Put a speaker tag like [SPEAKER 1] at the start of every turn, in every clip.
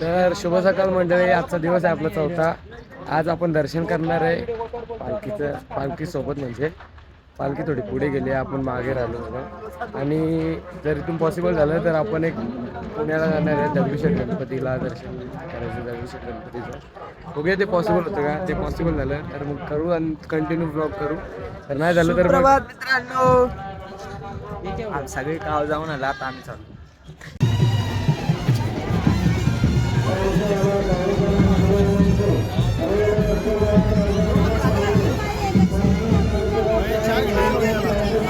[SPEAKER 1] तर शुभ सकाळ मंडळी आजचा दिवस आहे आपला चौथा. आज आपण दर्शन करणार आहे पालखीचं पालखी सोबत म्हणजे. पालखी थोडी पुढे गेली आहे, आपण मागे राहिलो बघा आणि जर इथून पॉसिबल झालं तर आपण एक पुण्याला जाणार आहे दगडूशेठ गणपतीला दर्शन करायचं दगडूशेठ गणपतीचं. बघूया ते पॉसिबल होतं का? ते पॉसिबल झालं तर मग करू आणि कंटिन्यू ब्लॉग करू. तर नाही झालं तर
[SPEAKER 2] मित्रांनो. सगळे गाव जाऊन आला आता आम्ही चालू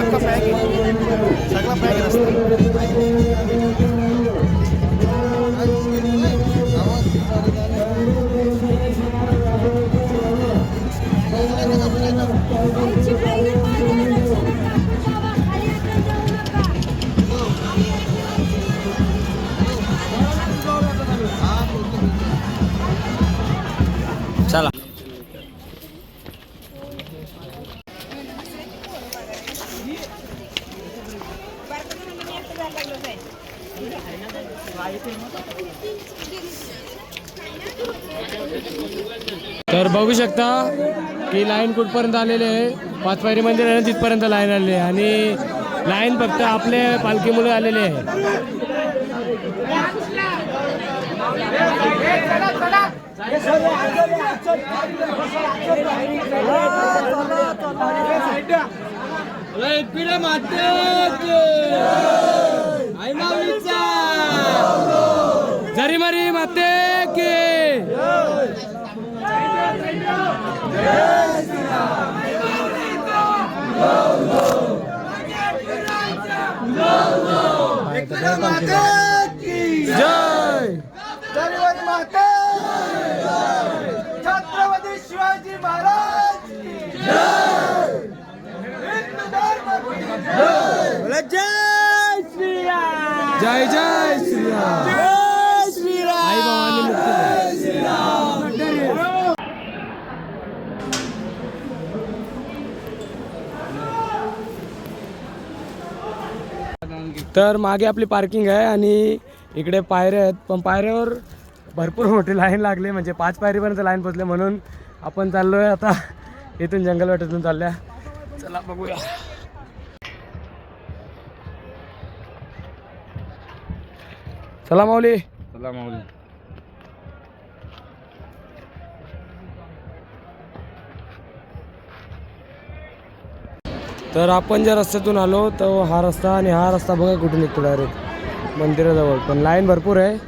[SPEAKER 2] सगळं
[SPEAKER 1] पॅक सगळं पॅक असतं शकता की लाईन कुठपर्यंत आलेली आहे? पाचपायरी मंदिर आहे ना तिथपर्यंत लाईन आलेली आहे. आणि लाईन फक्त आपले पालखीमुळे आलेली आहे. जरी मरी माते की जय
[SPEAKER 2] छत्रपती शिवाजी महाराज जय श्रीराम
[SPEAKER 1] जय जय श्रीराम
[SPEAKER 2] जय श्रीराम
[SPEAKER 1] आई भवानी मुक्ती दे. तर मागे आपली पार्किंग आहे आणि इकडे पायऱ्या आहेत. पण पायऱ्यावर भरपूर मोठी लाईन लागली म्हणजे पाच पायरीपर्यंत लाईन पोचले म्हणून आपण चाललो आहे आता. इथून जंगल वाटेतून चालल्या. चला बघूया. चला माऊली.
[SPEAKER 2] चला माऊली.
[SPEAKER 1] तर आपण ज्या रस्त्यातून आलो तर हा रस्ता आणि हा रस्ता बघा कुठून निघतो डायरेक्ट मंदिराजवळ. पण लाईन भरपूर आहे.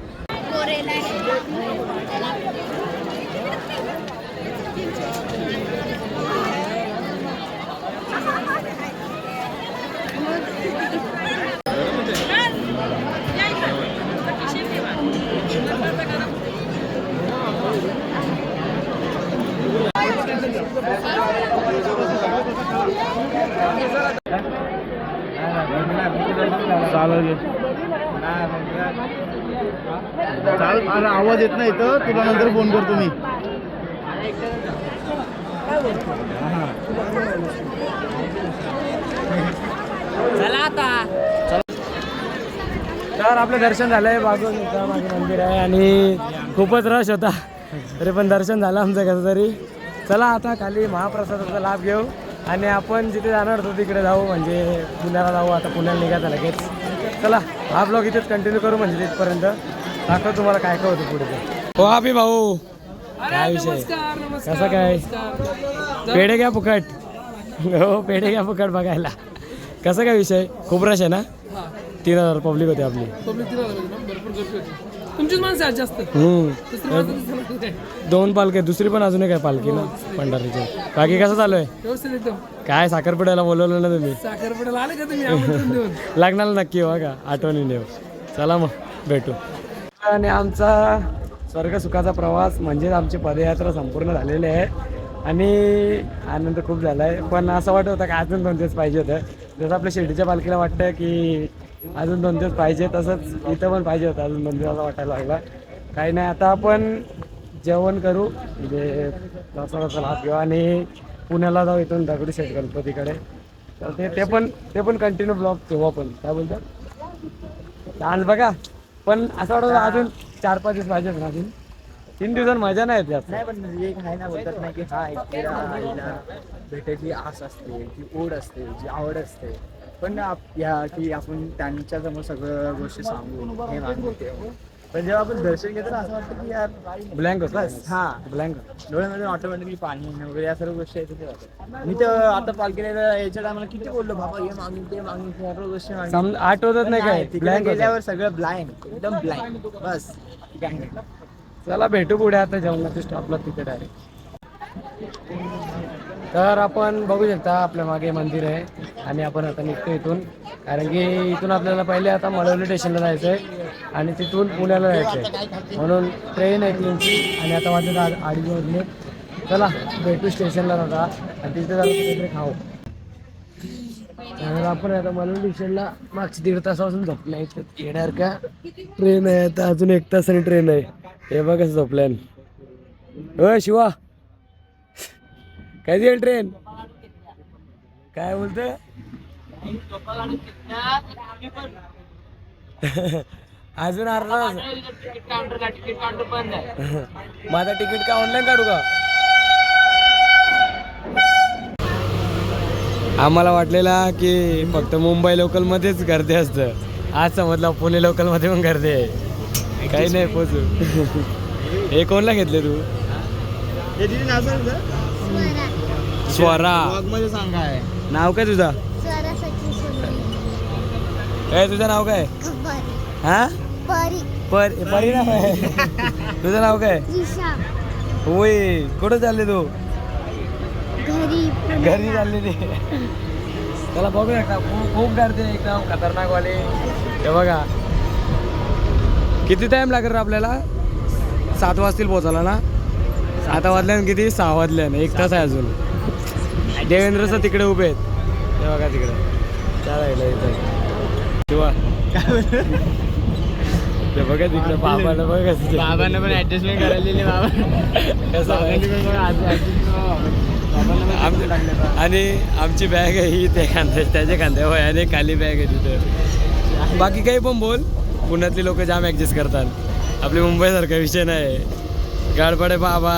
[SPEAKER 3] चाल अरे आवाज येत नाही तर तुला नंतर फोन करतो मी.
[SPEAKER 1] तर आपलं दर्शन झालंय. बाजून मागे मंदिर आहे आणि खूपच रश होता. तरी पण दर्शन झालं आमचं कसं तरी. चला आता खाली महाप्रसादाचा लाभ घेऊ. आणि आपण जिथे जाणार होतो तिकडे जाऊ म्हणजे पुण्याला जाऊ. आता पुण्याला निघायचं लगेच. चला हा ब्लॉग इथेच कंटिन्यू करू म्हणजे तिथपर्यंत. दाखव तुम्हाला काय काय होतं पुढे. हो अभि भाऊ. काय विषय? कसं काय? पेढे घ्या फुकट. हो पेढे घ्या फुकट बघायला. कसं काय विषय? खूप रश आहे ना? तीन हजार पब्लिक होती आपली.
[SPEAKER 4] तुमचीच माणसं आहेत जास्त.
[SPEAKER 1] हम्म.
[SPEAKER 4] दुसरी माणसं दिसत नाही.
[SPEAKER 1] दोन पालखी आहेत. दुसरी पण अजून एक आहे पालखी ना पंढरीची. बाकी कसं चालू आहे?
[SPEAKER 4] व्यवस्थित एकदम.
[SPEAKER 1] काय साखरपुड्याला बोलवलं ना तुम्ही?
[SPEAKER 4] साखरपुड्याला आले का तुम्ही? आमंत्रण देऊन.
[SPEAKER 1] लग्नाला नक्की हो का आठवणी येऊ. चला मग भेटू. आणि आमचा स्वर्ग सुखाचा प्रवास म्हणजेच आमची पदयात्रा संपूर्ण झालेली आहे. आणि आनंद खूप झाला आहे पण असं वाटत होतं की अजून दोन दिवस पाहिजे होतं. जसं आपल्या शिर्डीच्या पालखीला वाटतं की अजून दोन दिवस पाहिजे तसंच इथं पण पाहिजे होतं अजून दोन दिवस वाटायला लागला. काही नाही आता आपण जेवण करू म्हणजे प्रसादाचा हात घेऊ आणि पुण्याला जाऊ इथून दगडूशेठ गणपतीकडे. तर ते ते पण ते पण कंटिन्यू ब्लॉग ठेवू आपण. काय बोलतात डान्स बघा. पण असं वाटतं अजून चार पाच दिवस पाहिजेत ना अजून. तीन दिवसात मजा नाही येत जास्त.
[SPEAKER 2] नाही पण म्हणजे एक आहे ना बोलतात नाही की हा भेटायची आस असते जी ओढ असते जी आवड असते. पण आप- या की आपण त्यांच्यासमोर सगळं गोष्टी सांगून हे ते. पण जेव्हा आपण दर्शन घेतो ना असं वाटतं की यार
[SPEAKER 1] ब्लँक
[SPEAKER 2] बस हा.
[SPEAKER 1] ब्लँक
[SPEAKER 2] डोळ्यामध्ये ऑटोमॅटिकली पाणी येणं वगैरे या सर्व गोष्टी येतात ते होतात. मी तर आता पालखीला याच्या टायमाला किती बोललो बाबा हे मागून ते मागून सर्व गोष्टी मागून.
[SPEAKER 1] सम आठवतच नाही काय.
[SPEAKER 2] तिकडे
[SPEAKER 1] ब्लँक
[SPEAKER 2] गेल्यावर सगळं ब्लाइंड एकदम ब्लाइंड बस काय नाही.
[SPEAKER 1] चला भेटू पुढे आता जेवणाच्या स्टॉपला तिथे डायरेक्ट तर आपण बघू शकता आपल्या मागे मंदिर आहे. आणि आपण आता निघतो इथून. कारण की इथून आपल्याला पहिले आता मळवली स्टेशनला जायचं आहे आणि तिथून पुण्याला जायचं आहे म्हणून ट्रेन आहे तीनची. आणि आता माझे अडीच वाजले चला भेटू स्टेशनला जाता आणि तिथे जाऊन काहीतरी खाऊ. त्यानंतर आपण आता मलवली स्टेशनला मागचे दीड तासापासून झोपलं आहे येणार का? ट्रेन आहे आता. अजून एक तासाने ट्रेन आहे. हे बघ कसं झोपल्यान. अ शिवा. कधी येईल ट्रेन काय बोलत अजून अर्धा तास. माझा तिकीट का ऑनलाईन काढू का? आम्हाला वाटलेला की फक्त मुंबई लोकल मध्येच गर्दी असतं. आज समजला पुणे लोकलमध्ये पण गर्दी आहे. काही नाही पोचू. हे कोणला घेतले तू? स्वरा.
[SPEAKER 3] मध्ये सांगाय
[SPEAKER 1] नाव काय तुझा?
[SPEAKER 5] सोनवणे
[SPEAKER 1] काय तुझं नाव काय? हा?
[SPEAKER 5] परी
[SPEAKER 1] पर परी नाव आहे. तुझं नाव काय?
[SPEAKER 5] दिशा
[SPEAKER 1] होय कुठं चालले तू?
[SPEAKER 5] घरी
[SPEAKER 1] घरी चालले ते त्याला बघूया का खूप खूप गर्दी आहे एकदम खतरनाक वाले हे बघा. किती टाइम लागेल रे आपल्याला? सात वाजतील पोचायला ना? सात वाजल्यान किती? सहा वाजल्यान. एक तास आहे अजून. देवेंद्र सर तिकडे उभे आहेत. हे बघा तिकडे. चालायला इथं किंवा? ते बघा तिकडे बघा.
[SPEAKER 2] बाबांना पण ऍडजस्टमेंट करायला बाबा.
[SPEAKER 1] कसं आणि आमची बॅग आहे ही त्या खांद्या त्याच्या खांद्यावर आहे आणि खाली बॅग आहे तिथं. बाकी काही पण बोल. पुण्यातली लोक जाम ॲडजस्ट करतात. आपली मुंबईसारखा विषय नाही गाडपडे बाबा.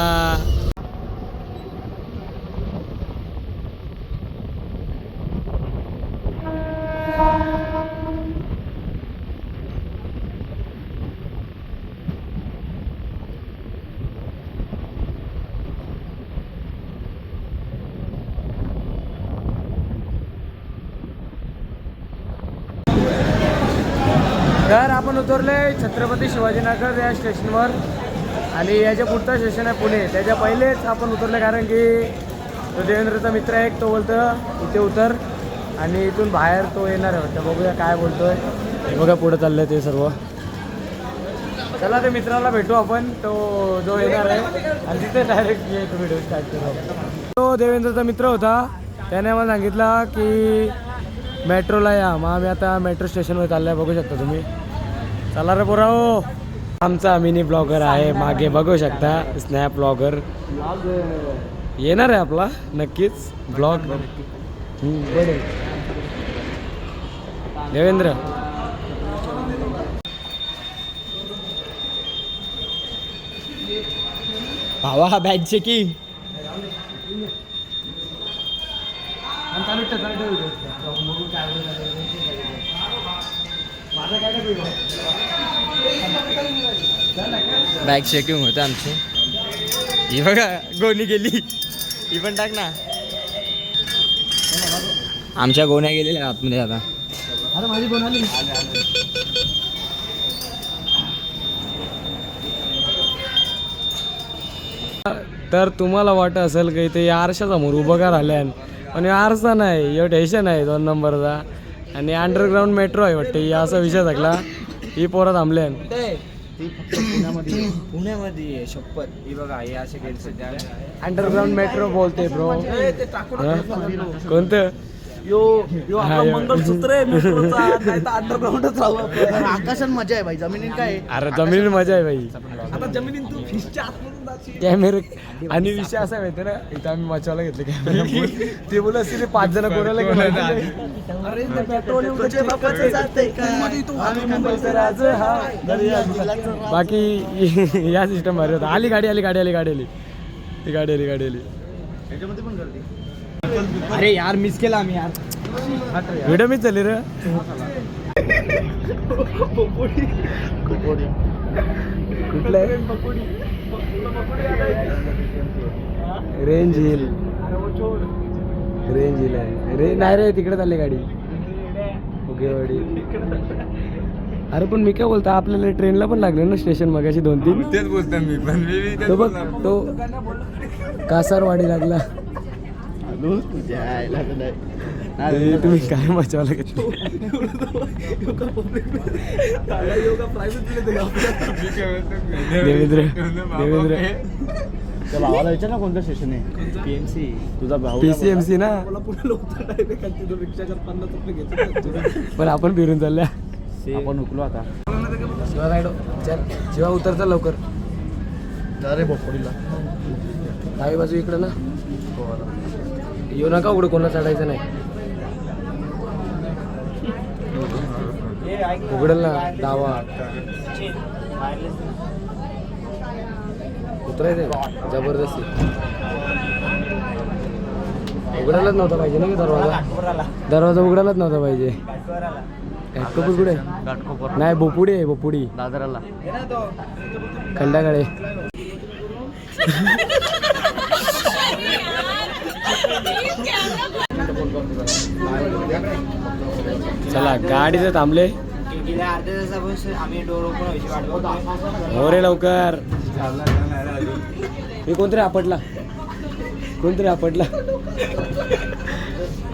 [SPEAKER 1] तर आपण उतरले छत्रपती शिवाजीनगर या स्टेशनवर आणि याच्या पुढचं स्टेशन आहे पुणे त्याच्या पहिलेच आपण उतरले कारण की तो देवेंद्रचा मित्र आहे एक तो बोलतो इथे उतर. आणि इथून बाहेर तो येणार आहे. वाटतं बघूया काय बोलतोय. हे बघा पुढे चाललंय ते सर्व. चला ते मित्राला भेटू आपण. तो जो येणार आहे. आणि तिथे डायरेक्ट व्हिडिओ स्टार्ट करू. तो देवेंद्रचा मित्र होता. त्याने मला सांगितलं की मेट्रोला या. मग आम्ही आता मेट्रो स्टेशनवर चाललोय. बघू शकता तुम्ही. चला रे पोराओ आमचा मिनी ब्लॉगर आहे. मागे बघू शकता स्नॅप ब्लॉगर. येणार आहे आपला नक्कीच. ब्लॉग. देवेंद्र.
[SPEAKER 2] भावा हा बॅग चेकिंग बॅग चेकिंग होतं आमची. ही बघा गोणी गेली. ही पण टाक ना. आमच्या गोण्या गेलेल्या आतमध्ये आता.
[SPEAKER 1] अरे माझी कोण आली. तर तुम्हाला वाटत असेल की ते आरशासमोर उभं का राहिल्यान पण आरसा नाही ह्यो स्टेशन आहे दोन नंबरचा. आणि अंडरग्राऊंड मेट्रो आहे वाटते असा विषय सगळा ही पोरं थांबल्यान
[SPEAKER 2] पुण्यामध्ये. पुण्यामध्ये शपथ. ही बघा हे असे गेले सध्या.
[SPEAKER 1] अंडरग्राऊंड मेट्रो बोलते ब्रो कोणतं?
[SPEAKER 3] यो यो आपला. मंगळसूत्र आहे मेट्रोचा. नाही तर अंडरग्राऊंडच राहू आपण. आकाशात मजा आहे भाई जमिनीत काय आहे?
[SPEAKER 1] अरे जमीन मजा आहे भाई.
[SPEAKER 3] आता जमिनीत तू फिशच्या आतमधून
[SPEAKER 1] कॅमेरे आणि विषय असा माहिती ना इथं आम्ही वाचवायला घेतले कॅमेरा ते बोलत असतील ते पाच जण कोणाला हा. बाकी या सिस्टम भारी होता. आली गाडी आली गाडी आली गाडी आली. ती गाडी आली गाडी आली.
[SPEAKER 2] अरे यार मिस केला आम्ही यार.
[SPEAKER 1] व्हिडिओ मीच झाली रे. कुठलं आहे? रेंज येईल. रेंज येईल आहे. रे नाही रे तिकडे चालली गाडी. ओके गाडी अरे पण मी काय बोलतो आपल्याला ट्रेनला पण लागले ना स्टेशन मगाशी दोन तीन?
[SPEAKER 6] तेच बोलतो मी पण मी
[SPEAKER 1] तो बघ. तो कासारवाडी लागला. ते तुम्ही काय देवेंद्र. देवेंद्र.
[SPEAKER 3] त्या भावाला विचार ना कोणतं स्टेशन आहे? पीएमसी तुझा भाऊ
[SPEAKER 1] पीसीएमसी ना? पण आपण फिरून चालल्या.
[SPEAKER 3] आपण उकलो आता.
[SPEAKER 1] शिवा गायडो चल शिवा उतर चल लवकर.
[SPEAKER 3] अरे बोपडीला.
[SPEAKER 1] डावी बाजू इकडं ना. येऊ नका उघडं कोणा चढायचं नाही. उघडल ना डावा उतरायचंय का जबरदस्ती. उघडायलाच नव्हता पाहिजे ना की दरवाजा? दरवाजा उघडायलाच नव्हता पाहिजे. घाटकोपर कुठे? नाही बोपुडी आहे बोपुडी
[SPEAKER 3] दादराला.
[SPEAKER 1] खंडाकडे चला गाडीचं थांबले. हो रे लवकर. मी कोणतरी आपटला. कोणतरी आपटला.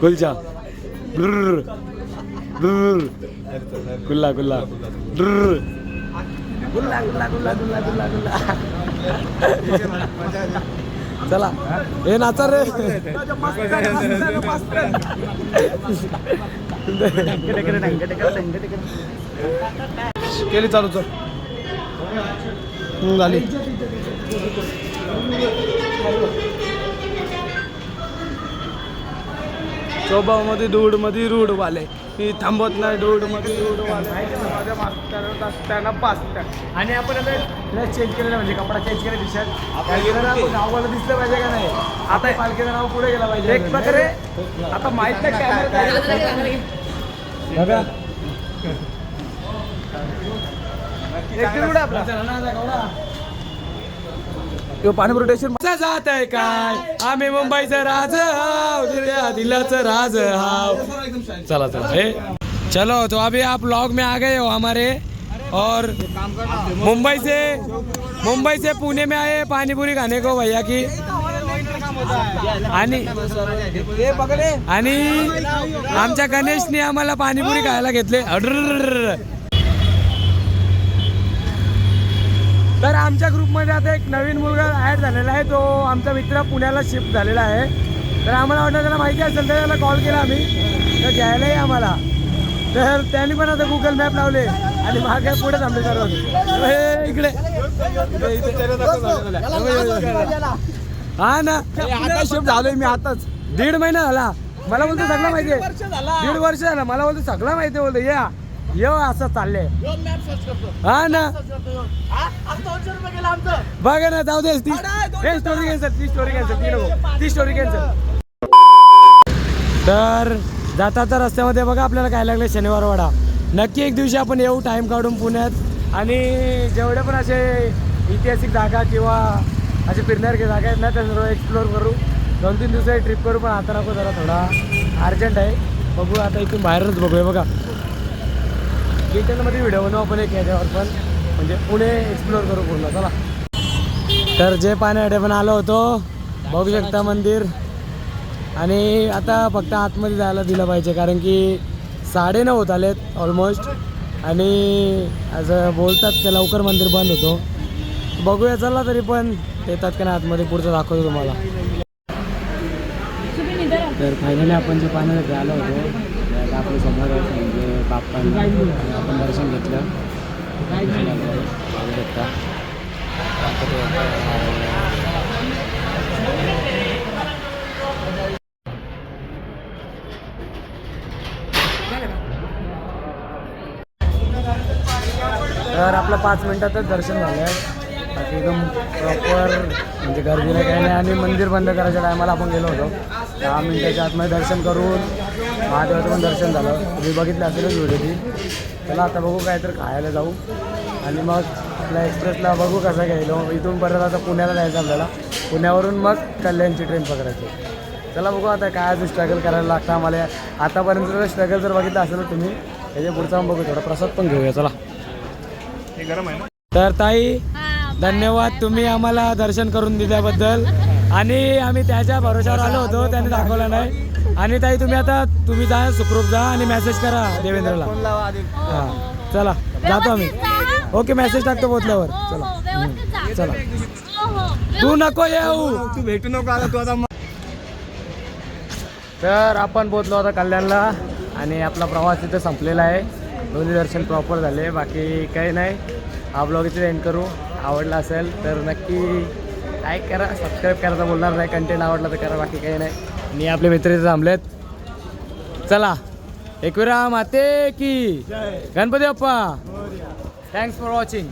[SPEAKER 1] कुलचा कुल्ला कुल्ला कुल्ला कुल्ला ब्रुर चला. हे नाचा रे. केली चालू चल. झाली. स्वभावमध्ये दूडमध्ये रूढ वाले मी थांबत नाही दूडमध्ये रूढ वाले आणि आपण आता ड्रेस चेंज केलेला म्हणजे कपडा चेंज केला शर्ट नावाला दिसलं पाहिजे का नाही? आता पालखीचं नाव पुढे गेला पाहिजे. एक प्रकारे आता माहीत नाही बघा पाणीपुरटेशन जात आहे काय? आम्ही मुंबईचं राज हाव दिल्या राज हाव चला चला हे चलो तो अभी आप ब्लॉग में आ गए हो हमारे। और मुंबई से मुंबई से पुणे में आए पाणीपुरी खाने को भैया की। आणि आणि आमच्या गणेशने आम्हाला पाणीपुरी खायला घेतले. अडर तर आमच्या ग्रुपमध्ये आता एक नवीन मुलगा ॲड झालेला आहे तो आमचा मित्र पुण्याला शिफ्ट झालेला आहे. तर आम्हाला वाटलं त्याला माहिती असेल तर त्याला कॉल केला आम्ही. तर घ्यायलाही आम्हाला. तर त्यांनी पण आता गुगल मॅप लावले आणि मागे पुढे थांबले सर्व. हे इकडे. हे ना आता शिफ्ट झालोय मी आताच. दीड महिना झाला. मला बोलतो सगळं माहिती आहे. दीड वर्ष झालं. मला बोलतो सगळं माहिती आहे बोलतो. या. येऊ असं चाललंय. हा ना? बघा ना जाऊ दे ती स्टोरी कॅन्सल ती स्टोरी कॅन्सल ती नको. ती स्टोरी कॅन्सल तर जाता तर रस्त्यामध्ये बघा आपल्याला काय लागलं शनिवार वाडा. नक्की एक दिवशी आपण येऊ टाइम काढून पुण्यात. आणि जेवढे पण असे ऐतिहासिक जागा किंवा असे फिरण्यासारखे जागा आहेत ना त्या सर्व एक्सप्लोर करू. दोन तीन दिवसाची ट्रिप करू पण आता नको जरा थोडा. अर्जंट आहे. बघू आता इथून बाहेरच बघूया बघा. किचनमध्ये व्हिडिओ बनवू आपण एक याच्यावर पण. म्हणजे पुणे एक्सप्लोर करू पूर्ण. चला. तर जे पाण्याकडे पण आलो होतो बघू शकता मंदिर. आणि आता फक्त आतमध्ये जायला दिलं पाहिजे कारण की साडे नऊ होत आलेत ऑलमोस्ट आणि असं बोलतात ते लवकर मंदिर बंद होतो. बघूया चला तरी पण. येतात का नाही आतमध्ये पुढचं दाखवतो तुम्हाला. तर फायनली आपण जे पाण्यासाठी आलो होतो आपलं समोर बाप्पांना आपण दर्शन घेतलं. बघू तर आपलं पाच मिनिटातच दर्शन झालं आहे बाकी एकदम प्रॉपर म्हणजे गर्दी नाही काही नाही. आणि मंदिर बंद करायच्या टायमाला आपण गेलो होतो. दहा मिनिटाच्या आतमध्ये दर्शन करून महादेवाचं पण दर्शन झालं. तुम्ही बघितलं असेलच व्हिडिओ ती चला आता बघू काय तर खायला जाऊ. आणि मग आपल्या एक्सप्रेसला बघू कसं गेलो. इथून परत आता पुण्याला जायचं आपल्याला. पुण्यावरून मग कल्याणची ट्रेन पकडायची. चला बघू आता काय अजून स्ट्रगल करायला लागतं आम्हाला. आतापर्यंत स्ट्रगल जर बघितलं असेल तुम्ही त्याच्या पुढचा बघू. थोडा प्रसाद पण घेऊया. चला. तर ताई धन्यवाद. तुम्ही आम्हाला दर्शन करून दिल्याबद्दल. आणि आम्ही त्याच्या भरोशावर आलो होतो त्याने दाखवलं नाही. आणि ताई तुम्ही आता तुम्ही जा सुखरूप जा आणि मेसेज करा देवेंद्रला. हां चला जातो आम्ही. ओके मेसेज टाकतो पोचल्यावर चला. चला. तू नको येऊ.
[SPEAKER 6] तू भेटू नको आता तू आता
[SPEAKER 1] तर आपण पोचलो आता कल्याणला आणि आपला प्रवास तिथे संपलेला आहे. दोन्ही दर्शन प्रॉपर झाले बाकी काही नाही. हा ब्लॉग इथे एंड करू. आवडला असेल तर नक्की लाईक करा सबस्क्राईब करायचं बोलणार नाही कंटेंट आवडला तर करा बाकी काही नाही. आणि आपले मित्र इथे थांबलेत. चला एकविरा माते की. Ganpati Bappa. Thanks for watching